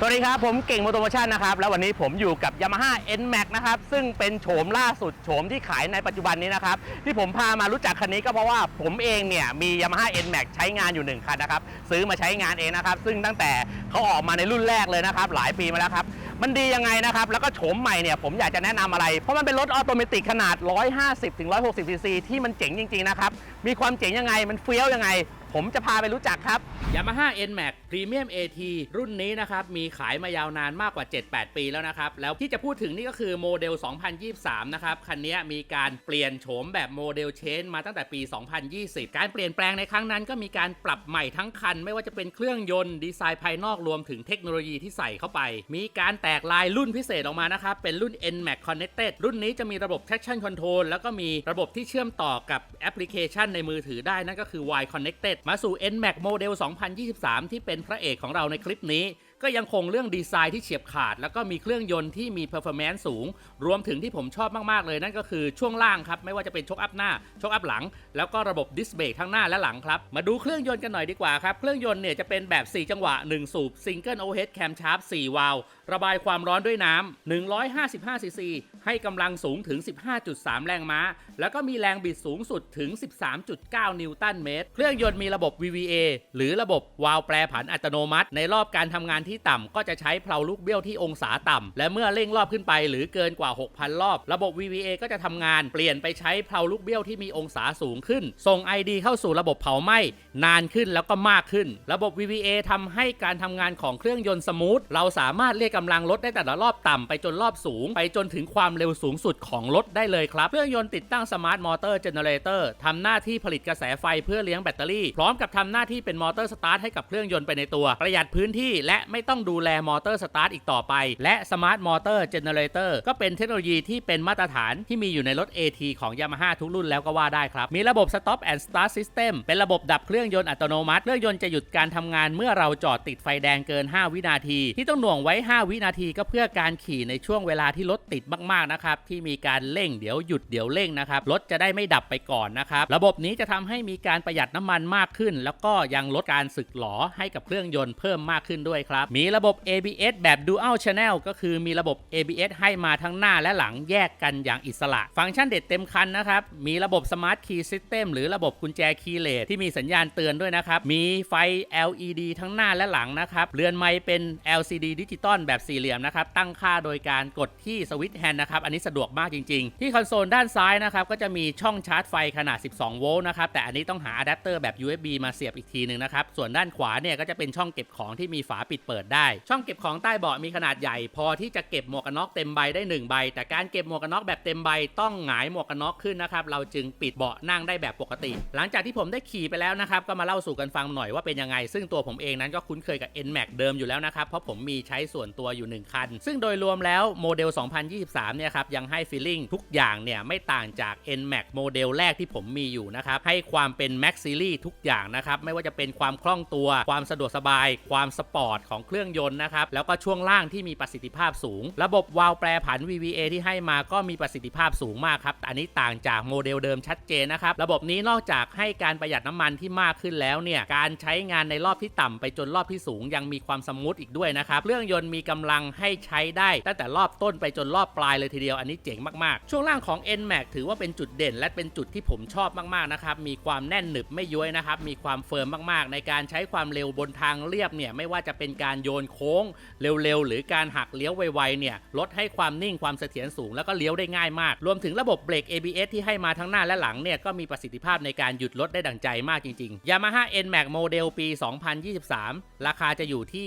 สวัสดีครับ ผมเก่งมอเตอร์โมชั่นนะครับ แล้ววันนี้ผมอยู่กับ Yamaha NMAX นะครับ ซึ่งเป็นโฉมล่าสุดโฉมที่ขายในปัจจุบันนี้นะครับ ที่ผมพามารู้จักคันนี้ก็เพราะว่าผมเองเนี่ย มี Yamaha NMAX ใช้งานอยู่1คันนะครับ ซื้อมาใช้งานเองนะครับ ซึ่งตั้งแต่เขาออกมาในรุ่นแรกเลยนะครับ หลายปีมาแล้วครับ มันดียังไงนะครับ แล้วก็โฉมใหม่เนี่ยผมอยากจะแนะนำอะไร เพราะมันเป็นรถออโตเมติกขนาด 150-160cc ที่มันเจ๋งจริงๆนะครับมีความเจ๋งยังไงมันเฟี้ยวยังไง ผมจะพาไปรู้จักครับ Yamaha NMAX Premium AT รุ่นนี้นะครับ มีขายมายาวนานมากกว่า 7-8 ปีแล้วนะครับ แล้วที่จะพูดถึงนี่ก็คือโมเดล 2023 นะครับ คันนี้มีการเปลี่ยนโฉมแบบโมเดลเชนมาตั้งแต่ปี 2020 การเปลี่ยนแปลงในครั้งนั้นก็มีการปรับใหม่ทั้งคัน ไม่ว่าจะเป็นเครื่องยนต์ดีไซน์ภายนอกรวมถึงเทคโนโลยีที่ใส่เข้าไป มีการแตกลายรุ่นพิเศษออกมานะครับ เป็นรุ่น NMAX Connected รุ่นนี้จะมีระบบ traction control แล้วก็มีระบบที่เชื่อมต่อกับแอปพลิเคชันในมือถือได้นั่นก็คือ Y Connected มาสู่ NMAX model 2023 ที่เป็นพระเอกของเราในคลิปนี้ ก็ยังคงเรื่องดีไซน์ที่เฉียบขาด แล้วก็มีเครื่องยนต์ที่มี performance สูง รวมถึงที่ผมชอบมาก ๆ เลย นั่นก็คือช่วงล่างครับ ไม่ว่าจะเป็นชกอัพหน้า ชกอัพหลัง แล้วก็ระบบดิสเบรกทั้งหน้าและหลังครับ มาดูเครื่องยนต์กันหน่อยดีกว่าครับ เครื่องยนต์เนี่ยจะเป็นแบบ 4 จังหวะ 1 สูบ Single Overhead Camshaft 4วาล์วระบายความร้อนด้วยน้ำ155ซีซีให้กำลังสูงถึง 15.3 แรงม้า แล้วก็มีแรงบิดสูงสุดถึง 13.9 นิวตันเมตร เครื่องยนต์มีระบบ VVA หรือระบบวาล์วแปรผันอัตโนมัติ ในรอบการทำงานที่ต่ำก็จะใช้เพลาลูกเบี้ยวที่องศาต่ำและเมื่อเร่งรอบขึ้นไปหรือเกินกว่า 6,000 รอบ ระบบ VVA ก็จะทำงานเปลี่ยนไปใช้เพลาลูกเบี้ยวที่มีองศาสูงขึ้น ส่ง ID เข้าสู่ระบบเผาไหม้นานขึ้นแล้วก็มากขึ้น ระบบ VVA ทำให้การทำงานของเครื่องยนต์สมูทเราสามารถเรียกกำลังรถได้แต่ละรอบต่ำไปจนรอบสูง ไปจนถึงความเร็วสูงสุดของรถได้เลยครับเครื่องยนต์ติดตั้งสมาร์ทมอเตอร์เจเนเรเตอร์ทำหน้าที่ผลิตกระแสไฟเพื่อเลี้ยงแบตเตอรี่ พร้อมกับทำหน้าที่เป็นมอเตอร์สตาร์ทให้กับเครื่องยนต์ไปในตัว ประหยัดพื้นที่และไม่ต้องดูแลมอเตอร์สตาร์ทอีกต่อไป และสมาร์ทมอเตอร์เจเนเรเตอร์ก็เป็นเทคโนโลยีที่เป็นมาตรฐานที่มีอยู่ในรถ AT ของ Yamaha ทุกรุ่นแล้วก็ว่าได้ครับ มีระบบ Stop and Start System เป็นระบบดับเครื่องยนต์อัตโนมัติ เครื่องยนต์จะหยุดการทำงานเมื่อเราจอดติดไฟแดงเกิน 5 วินาที ที่ต้องหน่วงไว้ 5 วินาทีก็เพื่อการขี่ในช่วงเวลาที่รถติดมากๆนะครับที่มีการเร่งเดี๋ยวหยุดเดี๋ยวเร่งนะครับรถจะได้ไม่ดับไปก่อนนะครับระบบนี้จะทำให้มีการประหยัดน้ำมันมากขึ้น แล้วก็ยังลดการสึกหรอให้กับเครื่องยนต์เพิ่มมากขึ้นด้วยครับมีระบบ ABS แบบ Dual Channel ก็คือมีระบบ ABS ให้มาทั้งหน้าและหลังแยกกันอย่างอิสระ ฟังก์ชันเด็ดเต็มคันนะครับ มีระบบ Smart Key System หรือระบบกุญแจคีย์เลสที่มีสัญญาณเตือนด้วยนะครับ มีไฟ LED ทั้งหน้าและหลังนะครับ เรือนไม้เป็น LCD ดิจิตอลแบบสี่เหลี่ยมนะครับ ตั้งค่าโดยการกดที่สวิตช์แฮนด์นะครับ อันนี้สะดวกมากจริง ๆ ที่คอนโซลด้านซ้ายนะครับ ก็จะมีช่องชาร์จไฟขนาด 12 โวลต์นะครับ แต่อันนี้ต้องหาอะแดปเตอร์แบบ USB มาเสียบอีกทีหนึ่งนะครับ ส่วนด้านขวาเนี่ยก็จะเป็นช่องเก็บของที่มีฝาปิดเปิดได้ ช่องเก็บของใต้เบาะมีขนาดใหญ่ พอที่จะเก็บหมวกกันน็อกเต็มใบได้ 1 ใบ แต่การเก็บหมวกกันน็อกแบบเต็มใบต้องหงายหมวกกันน็อกขึ้นนะครับ เราจึงปิดเบาะนั่งได้แบบปกติ หลังจากที่ผมได้ขี่ไปแล้วนะครับ ก็มาเล่าสู่กันฟังหน่อยว่าเป็นยังไง ซึ่งตัวผมเองนั้นก็คุ้นเคยกับ NMAX เดิมอยู่แล้วนะครับ เพราะผมมีใช้ส่วนตัวอยู่ 1 คัน ซึ่งโดยรวมแล้วโมเดล 2023 เนี่ยครับยังให้ฟีลลิ่งทุกอย่างเนี่ยไม่ต่างจาก NMAX โมเดลแรกที่ผมมีอยู่นะครับให้ความเป็น Max Series ทุกอย่างนะครับไม่ว่าจะเป็นความคล่องตัว ความสะดวกสบาย ความสปอร์ตของเครื่องยนต์นะครับ แล้วก็ช่วงล่างที่มีประสิทธิภาพสูง ระบบวาล์วแปรผัน VVA ที่ให้มาก็มีประสิทธิภาพสูงมากครับ อันนี้ต่างจากโมเดลเดิมชัดเจนนะครับ ระบบนี้นอกจากให้การประหยัดน้ำมันที่มากขึ้นแล้วเนี่ย การใช้งานในรอบที่ต่ำไปจนรอบที่สูง ยังมีความสมูทอีกด้วยนะครับ เครื่องยนต์มีกำลังให้ใช้ได้ตั้งแต่รอบต้นไปจนรอบปลายเลยทีเดียว อันนี้เจ๋งมากๆ ช่วงล่างของ NMAX ถือว่าเป็นจุดเด่น และเป็นจุดที่ผมชอบมากๆนะครับ มีความแน่นหนึบไม่ย้วยนะครับ มีความเฟิร์มมากๆ ในการใช้ความเร็วบนทางเรียบเนี่ย ไม่ว่าจะเป็นการโยนโค้งเร็วๆ หรือการหักเลี้ยวไวๆเนี่ยลดให้ความนิ่งความเสถียรสูงแล้วก็เลี้ยวได้ง่ายมาก รวมถึงระบบเบรก ABS ที่ให้มาทั้งหน้าและหลังเนี่ยก็มีประสิทธิภาพในการหยุดรถได้ดังใจมากจริงๆ Yamaha NMAX โมเดลปี 2023 ราคาจะอยู่ที่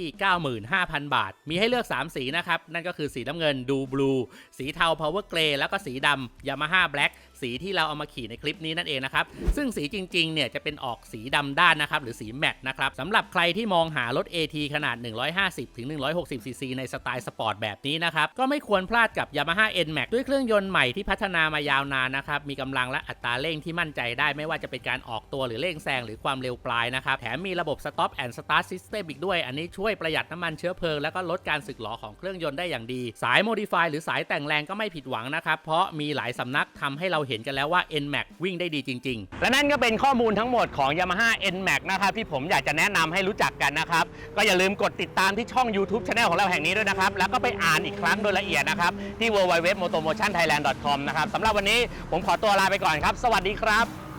95,000 บาท มีให้เลือก 3 สีนะครับ นั่นก็คือสีน้ำเงินดูบลูสีเทา Power Gray แล้วก็สีดำ Yamaha Black สีที่เราเอามาขี่ในคลิปนี้นั่นเองนะครับ ซึ่งสีจริงๆเนี่ยจะเป็นออกสีดำด้านนะครับหรือสีแมตต์นะครับสำหรับใครที่มองหารถ AT ขนาด 150ถึง160 cc ในสไตล์สปอร์ตแบบนี้นะครับก็ไม่ควรพลาดกับ Yamaha NMAX ด้วยเครื่องยนต์ใหม่ที่พัฒนามายาวนานนะครับมีกำลังและอัตราเร่งที่มั่นใจได้ ไม่ว่าจะเป็นการออกตัวหรือเร่งแซงหรือความเร็วปลายนะครับแถมมีระบบ Stop and Start System อีกด้วย อันนี้ช่วยประหยัดน้ำมันเชื้อเพลิงแล้วก็ลดการสึกหรอของเครื่องยนต์ได้อย่างดี สาย Modify หรือสายแต่งแรงก็ไม่ผิดหวังนะครับเพราะมีหลายสำนักทำให้เราเเห็นกันแล้วว่า NMAX วิ่งได้ดีจริง ๆ และนั่นก็เป็นข้อมูลทั้งหมดของ Yamaha NMAX นะครับที่ผมอยากจะแนะนำให้รู้จักกันนะครับ ก็อย่าลืมกดติดตามที่ช่อง YouTube Channel ของเราแห่งนี้ด้วยนะครับ แล้วก็ไปอ่านอีกครั้งโดยละเอียดนะครับ ที่ www.motomotionthailand.com นะครับสำหรับวันนี้ผมขอตัวลาไปก่อนครับ สวัสดีครับ